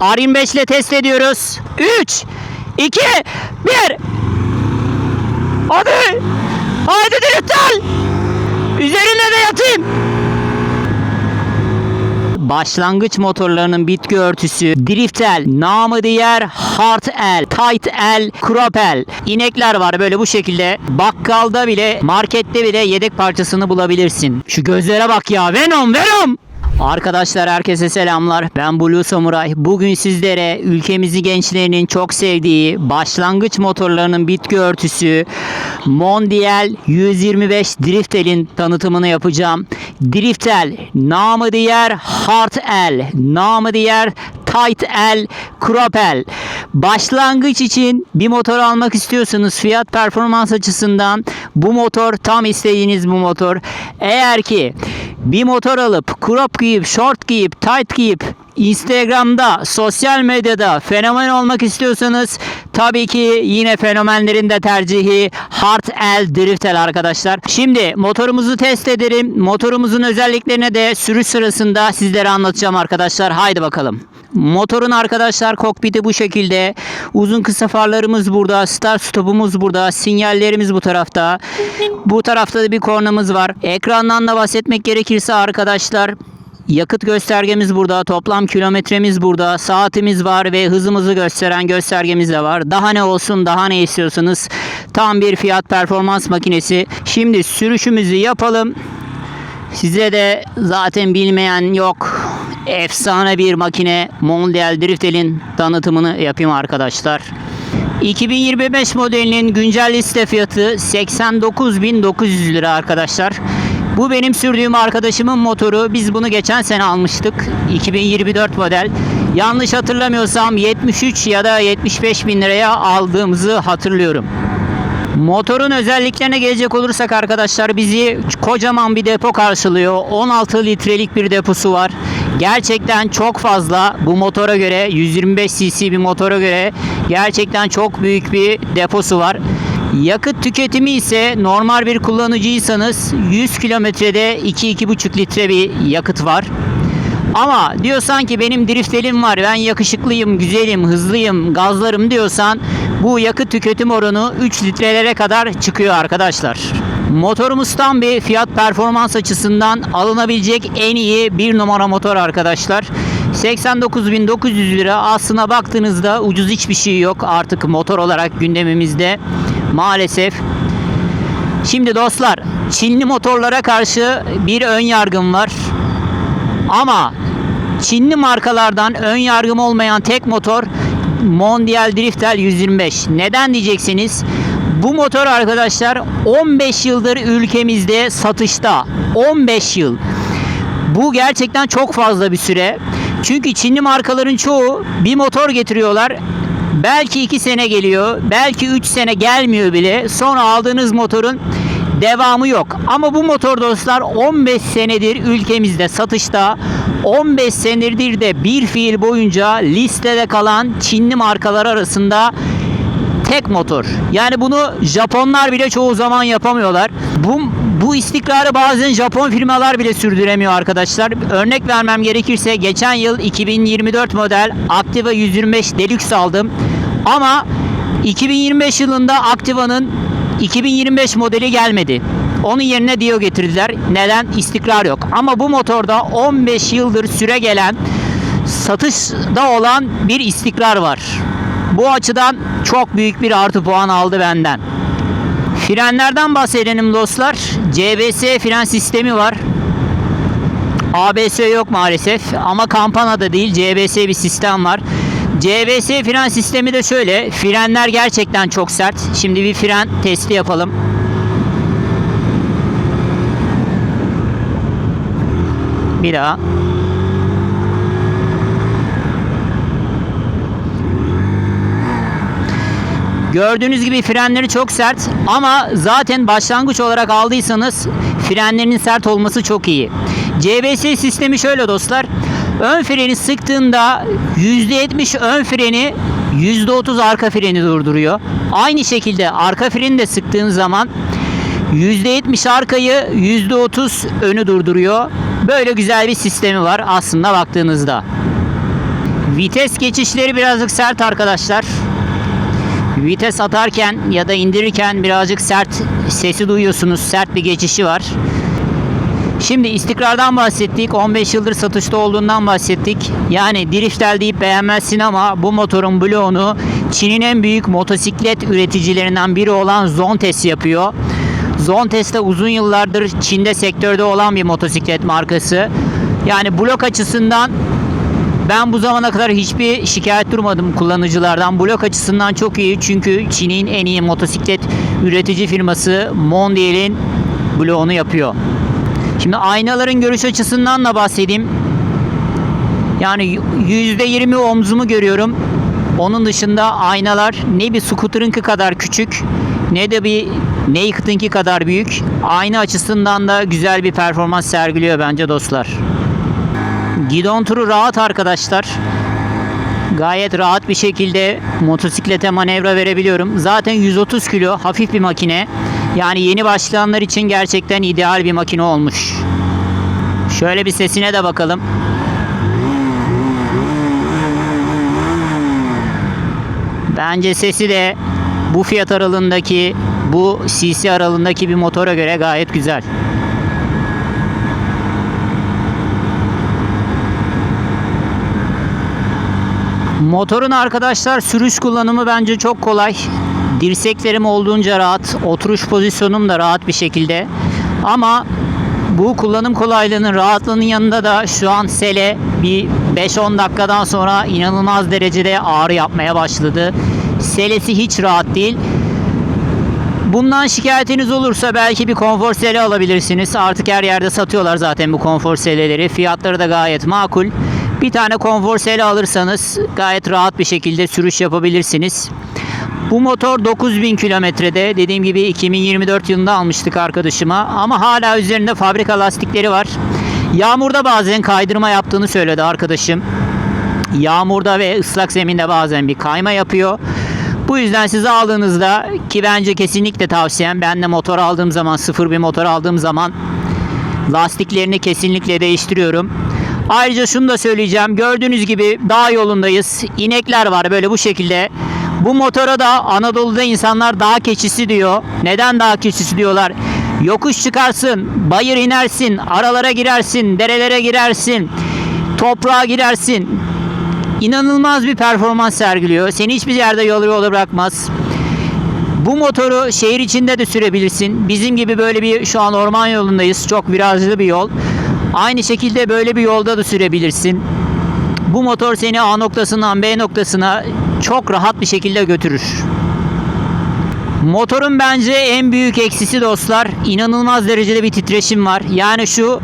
R25 ile test ediyoruz. 3, 2, 1. Hadi. Haydi driftel. Üzerine de yatayım. Başlangıç motorlarının bitki örtüsü driftel, namı diğer hard el, tight el, crop el. İnekler var böyle bu şekilde. Bakkalda bile, markette bile yedek parçasını bulabilirsin. Şu gözlere bak ya. Venom, Venom. Arkadaşlar herkese selamlar. Ben Blue Samurai. Bugün sizlere ülkemizi gençlerinin çok sevdiği başlangıç motorlarının bitki örtüsü Mondial 125 Driftel'in tanıtımını yapacağım. Driftel, namı diğer Hard El, namı diğer Tight El, Crop El. Başlangıç için bir motor almak istiyorsanız fiyat performans açısından bu motor tam istediğiniz bu motor. Eğer ki bir motor alıp crop giyip, short giyip, tight giyip Instagram'da, sosyal medyada fenomen olmak istiyorsanız tabii ki yine fenomenlerin de tercihi Hard El Driftel arkadaşlar. Şimdi motorumuzu test ederim. Motorumuzun özelliklerine de sürüş sırasında sizlere anlatacağım arkadaşlar. Haydi bakalım. Motorun arkadaşlar kokpiti bu şekilde. Uzun kısa farlarımız burada. Start stopumuz burada. Sinyallerimiz bu tarafta. Bu tarafta da bir kornamız var. Ekrandan da bahsetmek gerekirse arkadaşlar Yakıt göstergemiz burada, toplam kilometremiz burada, saatimiz var ve hızımızı gösteren göstergemiz de var. Daha ne olsun, daha ne istiyorsanız tam bir fiyat performans makinesi. Şimdi sürüşümüzü yapalım. Size de zaten bilmeyen yok. Efsane bir makine Mondial Driftel'in tanıtımını yapayım arkadaşlar. 2025 modelinin güncel liste fiyatı 89.900 lira arkadaşlar. Bu benim sürdüğüm arkadaşımın motoru. Biz bunu geçen sene almıştık. 2024 model. Yanlış hatırlamıyorsam 73 ya da 75 bin liraya aldığımızı hatırlıyorum. Motorun özelliklerine gelecek olursak arkadaşlar bizi kocaman bir depo karşılıyor. 16 litrelik bir deposu var. Gerçekten çok fazla bu motora göre 125 cc bir motora göre gerçekten çok büyük bir deposu var. Yakıt tüketimi ise normal bir kullanıcıysanız 100 kilometrede 2-2,5 litre bir yakıt var. Ama diyorsan ki benim driftelim var, ben yakışıklıyım, güzelim, hızlıyım, gazlarım diyorsan bu yakıt tüketim oranı 3 litrelere kadar çıkıyor arkadaşlar. Motorumuz tam bir fiyat performans açısından alınabilecek en iyi bir numara motor arkadaşlar. 89.900 lira aslına baktığınızda ucuz hiçbir şey yok artık motor olarak gündemimizde maalesef. Şimdi dostlar Çinli motorlara karşı bir ön yargım var. Ama Çinli markalardan ön yargım olmayan tek motor Mondial Driftel 125. Neden diyeceksiniz? Bu motor arkadaşlar 15 yıldır ülkemizde satışta. 15 yıl. Bu gerçekten çok fazla bir süre. Çünkü Çinli markaların çoğu bir motor getiriyorlar. Belki 2 sene geliyor, belki 3 sene gelmiyor bile. Sonra aldığınız motorun devamı yok. Ama bu motor dostlar 15 senedir ülkemizde satışta. 15 senedir de bir fiil boyunca listede kalan Çinli markalar arasında tek motor. Yani bunu Japonlar bile çoğu zaman yapamıyorlar. Bu bu istikrarı bazen Japon firmalar bile sürdüremiyor arkadaşlar. Örnek vermem gerekirse geçen yıl 2024 model Activa 125 Deluxe aldım. Ama 2025 yılında Activa'nın 2025 modeli gelmedi. Onun yerine Dio getirdiler. Neden? İstikrar yok. Ama bu motorda 15 yıldır süre gelen satışda olan bir istikrar var. Bu açıdan çok büyük bir artı puan aldı benden. Frenlerden bahsedelim dostlar. CBS fren sistemi var. ABS yok maalesef ama kampanada değil CBS bir sistem var. CBS fren sistemi de şöyle. Frenler gerçekten çok sert. Şimdi bir fren testi yapalım. Bir daha. Gördüğünüz gibi frenleri çok sert ama zaten başlangıç olarak aldıysanız frenlerinin sert olması çok iyi. CBS sistemi şöyle dostlar. Ön freni sıktığında %70 ön freni %30 arka freni durduruyor. Aynı şekilde arka freni de sıktığın zaman %70 arkayı %30 önü durduruyor. Böyle güzel bir sistemi var aslında baktığınızda. Vites geçişleri birazcık sert arkadaşlar. Vites atarken ya da indirirken birazcık sert sesi duyuyorsunuz. Sert bir geçişi var. Şimdi istikrardan bahsettik. 15 yıldır satışta olduğundan bahsettik. Yani driftel deyip beğenmezsin ama bu motorun bloğunu Çin'in en büyük motosiklet üreticilerinden biri olan Zontes yapıyor. Zontes de uzun yıllardır Çin'de sektörde olan bir motosiklet markası. Yani blok açısından ben bu zamana kadar hiçbir şikayet durmadım kullanıcılardan. Blok açısından çok iyi çünkü Çin'in en iyi motosiklet üretici firması Mondial'in bloğunu yapıyor. Şimdi aynaların görüş açısından da bahsedeyim. Yani %20 omzumu görüyorum. Onun dışında aynalar ne bir scooter'ınki kadar küçük ne de bir Naked'ınki kadar büyük. Ayna açısından da güzel bir performans sergiliyor bence dostlar. Gidon turu rahat arkadaşlar. Gayet rahat bir şekilde motosiklete manevra verebiliyorum. Zaten 130 kilo hafif bir makine. Yani yeni başlayanlar için gerçekten ideal bir makine olmuş. Şöyle bir sesine de bakalım. Bence sesi de bu fiyat aralığındaki, bu cc aralığındaki bir motora göre gayet güzel. Motorun arkadaşlar sürüş kullanımı bence çok kolay. Dirseklerim olduğunca rahat, oturuş pozisyonum da rahat bir şekilde. Ama bu kullanım kolaylığının rahatlığının yanında da şu an sele bir 5-10 dakikadan sonra inanılmaz derecede ağrı yapmaya başladı. Selesi hiç rahat değil. Bundan şikayetiniz olursa belki bir konfor sele alabilirsiniz. Artık her yerde satıyorlar zaten bu konfor seleleri. Fiyatları da gayet makul. Bir tane konfor sele alırsanız gayet rahat bir şekilde sürüş yapabilirsiniz. Bu motor 9000 kilometrede dediğim gibi 2024 yılında almıştık arkadaşıma ama hala üzerinde fabrika lastikleri var. Yağmurda bazen kaydırma yaptığını söyledi arkadaşım. Yağmurda ve ıslak zeminde bazen bir kayma yapıyor. Bu yüzden size aldığınızda ki bence kesinlikle tavsiyem ben de motor aldığım zaman sıfır bir motor aldığım zaman lastiklerini kesinlikle değiştiriyorum. Ayrıca şunu da söyleyeceğim. Gördüğünüz gibi dağ yolundayız. İnekler var böyle bu şekilde. Bu motora da Anadolu'da insanlar dağ keçisi diyor. Neden dağ keçisi diyorlar? Yokuş çıkarsın, bayır inersin, aralara girersin, derelere girersin, toprağa girersin. İnanılmaz bir performans sergiliyor. Seni hiçbir yerde yolu yolu bırakmaz. Bu motoru şehir içinde de sürebilirsin. Bizim gibi böyle bir şu an orman yolundayız. Çok virajlı bir yol. Aynı şekilde böyle bir yolda da sürebilirsin. Bu motor seni A noktasından B noktasına çok rahat bir şekilde götürür. Motorun bence en büyük eksisi dostlar inanılmaz derecede bir titreşim var. Yani şu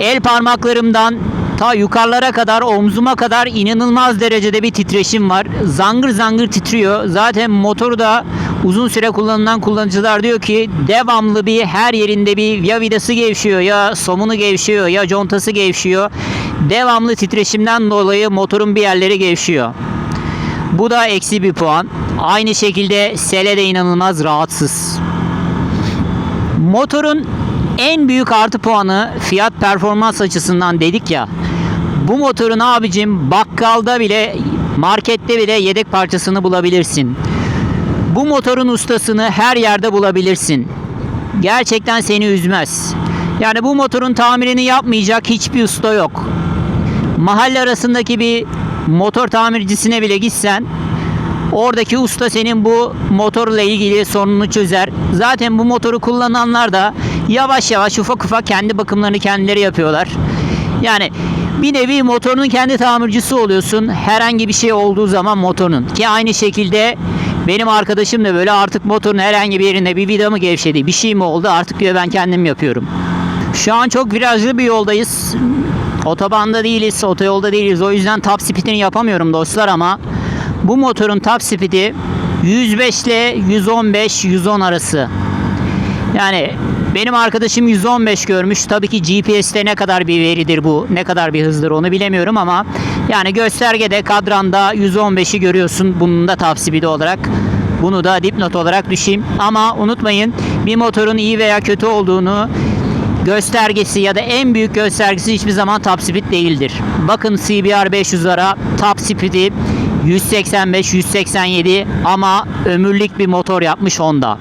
el parmaklarımdan ta yukarılara kadar omzuma kadar inanılmaz derecede bir titreşim var. Zangır zangır titriyor. Zaten motoru da uzun süre kullanılan kullanıcılar diyor ki devamlı bir her yerinde bir ya vidası gevşiyor ya somunu gevşiyor ya contası gevşiyor. Devamlı titreşimden dolayı motorun bir yerleri gevşiyor. Bu da eksi bir puan. Aynı şekilde sele de inanılmaz rahatsız. Motorun en büyük artı puanı fiyat performans açısından dedik ya. Bu motorun abicim bakkalda bile markette bile yedek parçasını bulabilirsin. Bu motorun ustasını her yerde bulabilirsin. Gerçekten seni üzmez. Yani bu motorun tamirini yapmayacak hiçbir usta yok. Mahalle arasındaki bir motor tamircisine bile gitsen oradaki usta senin bu motorla ilgili sorununu çözer. Zaten bu motoru kullananlar da yavaş yavaş ufak ufak kendi bakımlarını kendileri yapıyorlar. Yani bir nevi motorunun kendi tamircisi oluyorsun. Herhangi bir şey olduğu zaman motorun. Ki aynı şekilde benim arkadaşım da böyle artık motorun herhangi bir yerinde bir vida mı gevşedi, bir şey mi oldu artık diyor ben kendim yapıyorum. Şu an çok virajlı bir yoldayız. Otobanda değiliz, otoyolda değiliz. O yüzden top speed'ini yapamıyorum dostlar ama bu motorun top speed'i 105 ile 115 110 arası. Yani benim arkadaşım 115 görmüş. Tabii ki GPS'te ne kadar bir veridir bu, ne kadar bir hızdır onu bilemiyorum ama yani göstergede kadranda 115'i görüyorsun bunun da speed'i olarak. Bunu da dipnot olarak düşeyim. Ama unutmayın bir motorun iyi veya kötü olduğunu göstergesi ya da en büyük göstergesi hiçbir zaman top speed değildir. Bakın CBR 500'lara top speed'i 185 187 ama ömürlük bir motor yapmış Honda.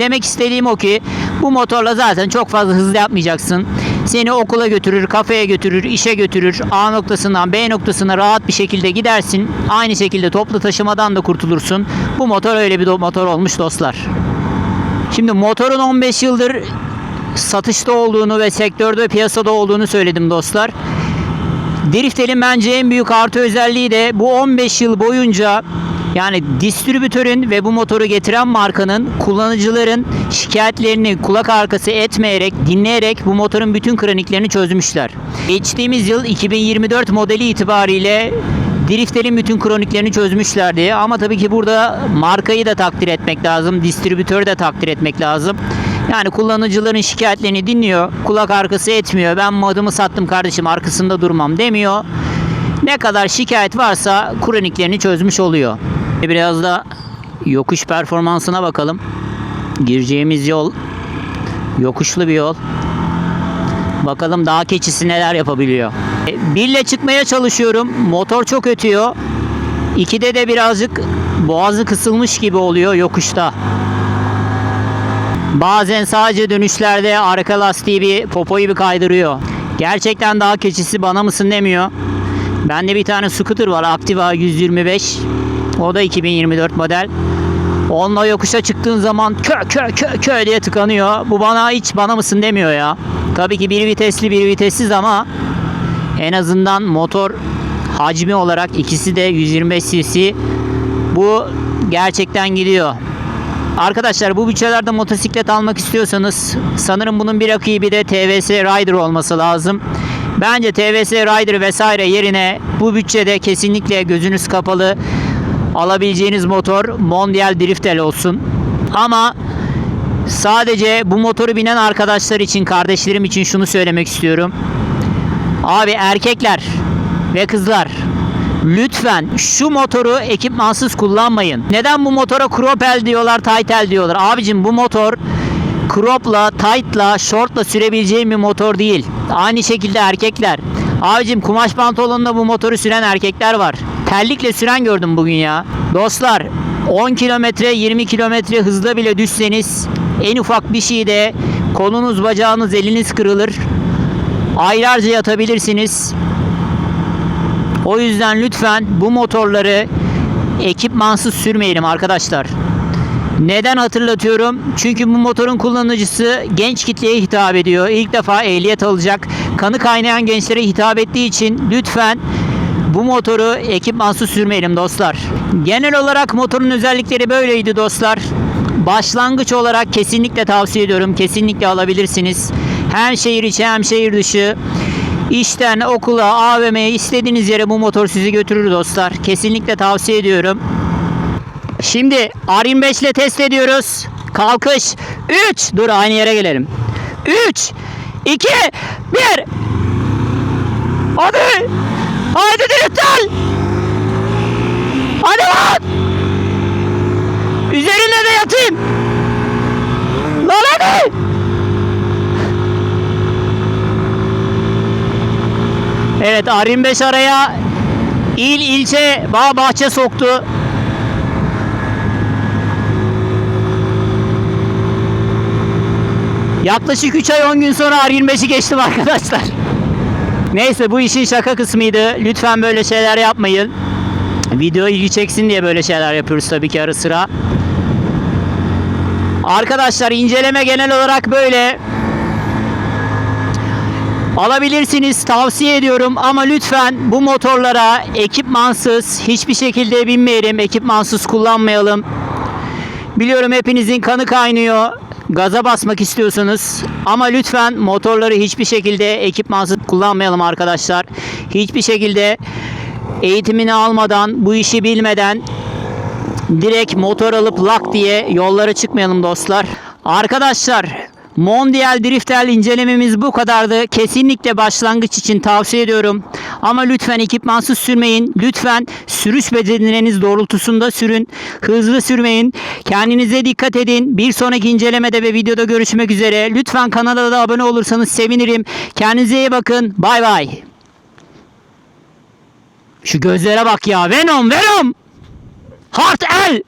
Demek istediğim o ki bu motorla zaten çok fazla hızlı yapmayacaksın. Seni okula götürür, kafeye götürür, işe götürür. A noktasından B noktasına rahat bir şekilde gidersin. Aynı şekilde toplu taşımadan da kurtulursun. Bu motor öyle bir motor olmuş dostlar. Şimdi motorun 15 yıldır satışta olduğunu ve sektörde piyasada olduğunu söyledim dostlar. Driftel'in bence en büyük artı özelliği de bu 15 yıl boyunca yani distribütörün ve bu motoru getiren markanın kullanıcıların şikayetlerini kulak arkası etmeyerek, dinleyerek bu motorun bütün kroniklerini çözmüşler. Geçtiğimiz yıl 2024 modeli itibariyle Driftel'in bütün kroniklerini çözmüşlerdi. Ama tabii ki burada markayı da takdir etmek lazım, distribütörü de takdir etmek lazım. Yani kullanıcıların şikayetlerini dinliyor, kulak arkası etmiyor. Ben modımı sattım kardeşim arkasında durmam demiyor. Ne kadar şikayet varsa kroniklerini çözmüş oluyor. Biraz da yokuş performansına bakalım. Gireceğimiz yol yokuşlu bir yol. Bakalım dağ keçisi neler yapabiliyor. E, Birle çıkmaya çalışıyorum. Motor çok ötüyor. İkide de birazcık boğazı kısılmış gibi oluyor yokuşta. Bazen sadece dönüşlerde arka lastiği bir popoyu bir kaydırıyor. Gerçekten dağ keçisi bana mısın demiyor. Bende bir tane scooter var Activa 125. O da 2024 model. Onunla yokuşa çıktığın zaman kö kö kö kö diye tıkanıyor. Bu bana hiç bana mısın demiyor ya. Tabii ki bir vitesli bir vitessiz ama en azından motor hacmi olarak ikisi de 125 cc. Bu gerçekten gidiyor. Arkadaşlar bu bütçelerde motosiklet almak istiyorsanız sanırım bunun bir rakibi de TVS Rider olması lazım. Bence TVS Rider vesaire yerine bu bütçede kesinlikle gözünüz kapalı alabileceğiniz motor Mondial Driftel olsun. Ama sadece bu motoru binen arkadaşlar için, kardeşlerim için şunu söylemek istiyorum. Abi erkekler ve kızlar lütfen şu motoru ekipmansız kullanmayın. Neden bu motora Cropel diyorlar, Tightel diyorlar? Abicim bu motor cropla, tight'la, short'la sürebileceğim bir motor değil. Aynı şekilde erkekler. Abicim kumaş pantolonla bu motoru süren erkekler var. Terlikle süren gördüm bugün ya. Dostlar 10 kilometre 20 kilometre hızla bile düşseniz en ufak bir şeyde kolunuz bacağınız eliniz kırılır. Aylarca yatabilirsiniz. O yüzden lütfen bu motorları ekipmansız sürmeyelim arkadaşlar. Neden hatırlatıyorum? Çünkü bu motorun kullanıcısı genç kitleye hitap ediyor. İlk defa ehliyet alacak. Kanı kaynayan gençlere hitap ettiği için lütfen bu motoru ekipmansız sürmeyelim dostlar. Genel olarak motorun özellikleri böyleydi dostlar. Başlangıç olarak kesinlikle tavsiye ediyorum. Kesinlikle alabilirsiniz. Hem şehir içi hem şehir dışı. İşten, okula, AVM'ye istediğiniz yere bu motor sizi götürür dostlar. Kesinlikle tavsiye ediyorum. Şimdi R25 ile test ediyoruz. Kalkış. 3. Dur aynı yere gelelim. 3 2 1 Hadi. Hadi Driftel. Hadi lan. Üzerine de yatayım. Lan hadi. Evet R25 araya il ilçe bağ bahçe soktu. Yaklaşık 3 ay 10 gün sonra R25'i geçtim arkadaşlar. Neyse bu işin şaka kısmıydı. Lütfen böyle şeyler yapmayın. Video ilgi çeksin diye böyle şeyler yapıyoruz tabii ki ara sıra. Arkadaşlar inceleme genel olarak böyle. Alabilirsiniz tavsiye ediyorum ama lütfen bu motorlara ekipmansız hiçbir şekilde binmeyelim. Ekipmansız kullanmayalım. Biliyorum hepinizin kanı kaynıyor. Gaza basmak istiyorsunuz. Ama lütfen motorları hiçbir şekilde ekipmansız kullanmayalım arkadaşlar. Hiçbir şekilde eğitimini almadan, bu işi bilmeden direkt motor alıp lak diye yollara çıkmayalım dostlar. Arkadaşlar Mondial Driftel incelememiz bu kadardı. Kesinlikle başlangıç için tavsiye ediyorum. Ama lütfen ekipmansız sürmeyin. Lütfen sürüş becerileriniz doğrultusunda sürün. Hızlı sürmeyin. Kendinize dikkat edin. Bir sonraki incelemede ve videoda görüşmek üzere. Lütfen kanala da abone olursanız sevinirim. Kendinize iyi bakın. Bay bay. Şu gözlere bak ya. Venom, Venom. Hard el.